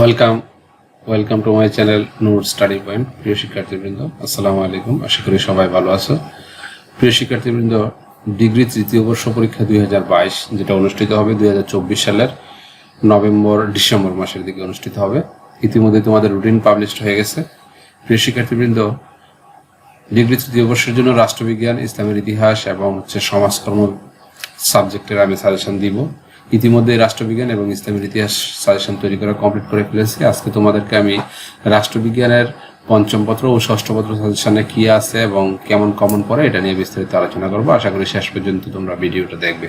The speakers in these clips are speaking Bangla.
Welcome welcome to my channel Noor study point প্রিয় শিক্ষার্থীবৃন্দ আসসালামু আলাইকুম আশা করি সবাই ভালো আছো প্রিয় শিক্ষার্থীবৃন্দ ডিগ্রি তৃতীয় বর্ষ পরীক্ষা দুই হাজার বাইশ, যেটা অনুষ্ঠিত হবে দুই হাজার চব্বিশ সালের নভেম্বর, ডিসেম্বর মাসের দিকে অনুষ্ঠিত হবে। ইতিমধ্যে তোমাদের রুটিন পাবলিশড হয়ে গেছে। প্রিয় শিক্ষার্থীবৃন্দ ডিগ্রি তৃতীয় বর্ষের জন্য রাষ্ট্রবিজ্ঞান, ইসলামের ইতিহাস এবং হচ্ছে সমাজকর্ম সাবজেক্টের আমি সাজেশন দিব। ইতিমধ্যে রাষ্ট্রবিজ্ঞান এবং ইসলামের ইতিহাস সাজেশন তৈরি করা কমপ্লিট করে ফেলেছি। আজকে তোমাদেরকে আমি রাষ্ট্রবিজ্ঞানের পঞ্চম পত্র ও ষষ্ঠ পত্র সাজেশনে কি আছে এবং কেমন কমন পড়ে এটা নিয়ে বিস্তারিত আলোচনা করব। আশা করি শেষ পর্যন্ত তোমরা ভিডিওটা দেখবে।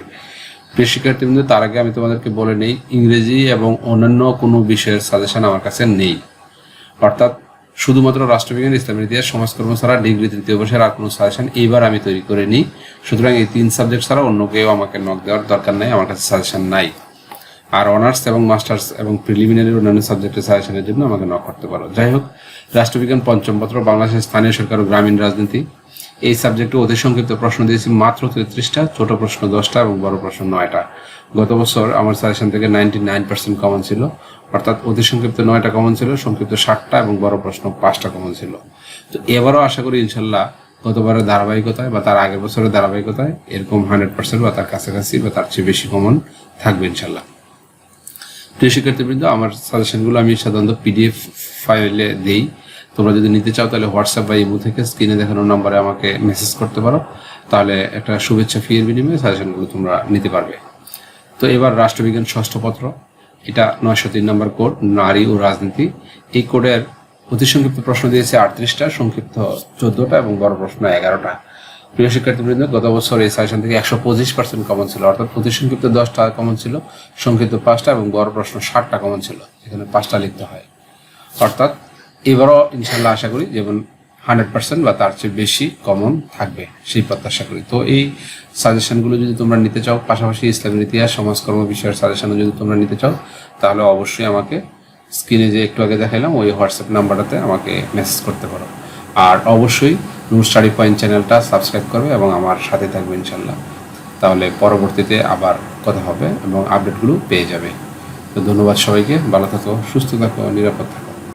প্রিয় শিক্ষার্থীবৃন্দ, তার আগে আমি তোমাদেরকে বলে নেই, ইংরেজি এবং অন্যান্য কোনো বিষয়ের সাজেশন আমার কাছে নেই। অর্থাৎ শুধুমাত্র রাষ্ট্রবিজ্ঞান ইসলামের ইতিহাস, সমাজকর্ম ছাড়া ডিগ্রি, তৃতীয় বর্ষের আর কোনো সাজেশন এইবার আমি তৈরি করিনি। সুতরাং এই তিন সাবজেক্ট ছাড়া অন্য কেউ আমাকে নক দেওয়ার দরকার নাই, আমার কাছে সাজেশন নাই। আর অনার্স এবং মাস্টার্স এবং প্রিলিমিনারি অন্যান্য সাবজেক্টের সাজেশনের জন্য আমাকে নক করতে পারো। যাই হোক, রাষ্ট্রবিজ্ঞান পঞ্চম পত্র, বাংলাদেশের স্থানীয় সরকার ও গ্রামীণ রাজনীতি। এই সাবজেক্টে অতি সংক্ষিপ্ত প্রশ্ন দিয়েছি মাত্র তেত্রিশটা, ছোট প্রশ্ন দশটা এবং বড় প্রশ্ন নয়টা। গত বছর আমার সাজেশন থেকে নাইনটি নাইন পার্সেন্ট কমন ছিল। অর্থাৎ অতি সংক্ষিপ্ত নয়টা কমন ছিল, সংক্ষিপ্ত ষাটটা এবং বড় প্রশ্ন পাঁচটা কমন ছিল। তো এবারও আশা করি ইনশাল্লাহ গতবারের ধারাবাহিকতায় বা তার আগের বছরের ধারাবাহিকতায় এরকম হান্ড্রেড পার্সেন্ট বা তার কাছাকাছি বা তার চেয়ে বেশি কমন থাকবে ইনশাল্লাহ। প্রিয় শিক্ষার্থীবৃন্দ, আমার সাজেশনগুলো আমি সাধারণত পিডিএফ ফাইলে দেই। তোমরা যদি নিতে চাও, তাহলে হোয়াটসঅ্যাপ বা ইমো থেকে স্ক্রিনে দেখানো নম্বরে আমাকে মেসেজ করতে পারো। তাহলে একটা শুভেচ্ছা ফিয়ের বিনিময়ে সাজেশনগুলো তোমরা নিতে পারবে। তো এবার রাষ্ট্রবিজ্ঞান ষষ্ঠ পত্র। এটা নয়শো তিন নম্বর কোড নারী ও রাজনীতি। এই কোডের অতি সংক্ষিপ্ত প্রশ্ন দিয়েছে আটত্রিশটা, সংক্ষিপ্ত চোদ্দটা এবং বড় প্রশ্ন এগারোটা। প্রিয় শিক্ষার্থীবৃন্দ, গত বছর এই সাজেশন থেকে একশো পঁচিশ পার্সেন্ট কমন ছিল, অর্থাৎ অতি সংক্ষিপ্ত দশটা কমন ছিল, সংক্ষিপ্ত পাঁচটা এবং বড় প্রশ্ন ষাটটা কমন ছিল, এখানে পাঁচটা লিখতে হয়। অর্থাৎ এবারও ইনশাল্লাহ আশা করি যেমন হান্ড্রেড পার্সেন্ট বা তার চেয়ে বেশি কমন থাকবে, সেই প্রত্যাশা করি। তো এই সাজেশনগুলো যদি তোমরা নিতে চাও, পাশাপাশি ইসলামের ইতিহাস, সমাজকর্ম বিষয়ের সাজেশনও যদি তোমরা নিতে চাও, তাহলে অবশ্যই আমাকে স্ক্রিনে যে একটু আগে দেখালাম ওই হোয়াটসঅ্যাপ নাম্বারটাতে আমাকে মেসেজ করতে পারো। আর অবশ্যই নূর স্টাডি পয়েন্ট চ্যানেলটা সাবস্ক্রাইব করবে এবং আমার সাথে থাকবে ইনশাল্লাহ তাহলে পরবর্তীতে আবার কথা হবে এবং আপডেটগুলো পেয়ে যাবে। তো ধন্যবাদ সবাইকে। ভালো থাকো, সুস্থ থাকো, নিরাপদ থাকো।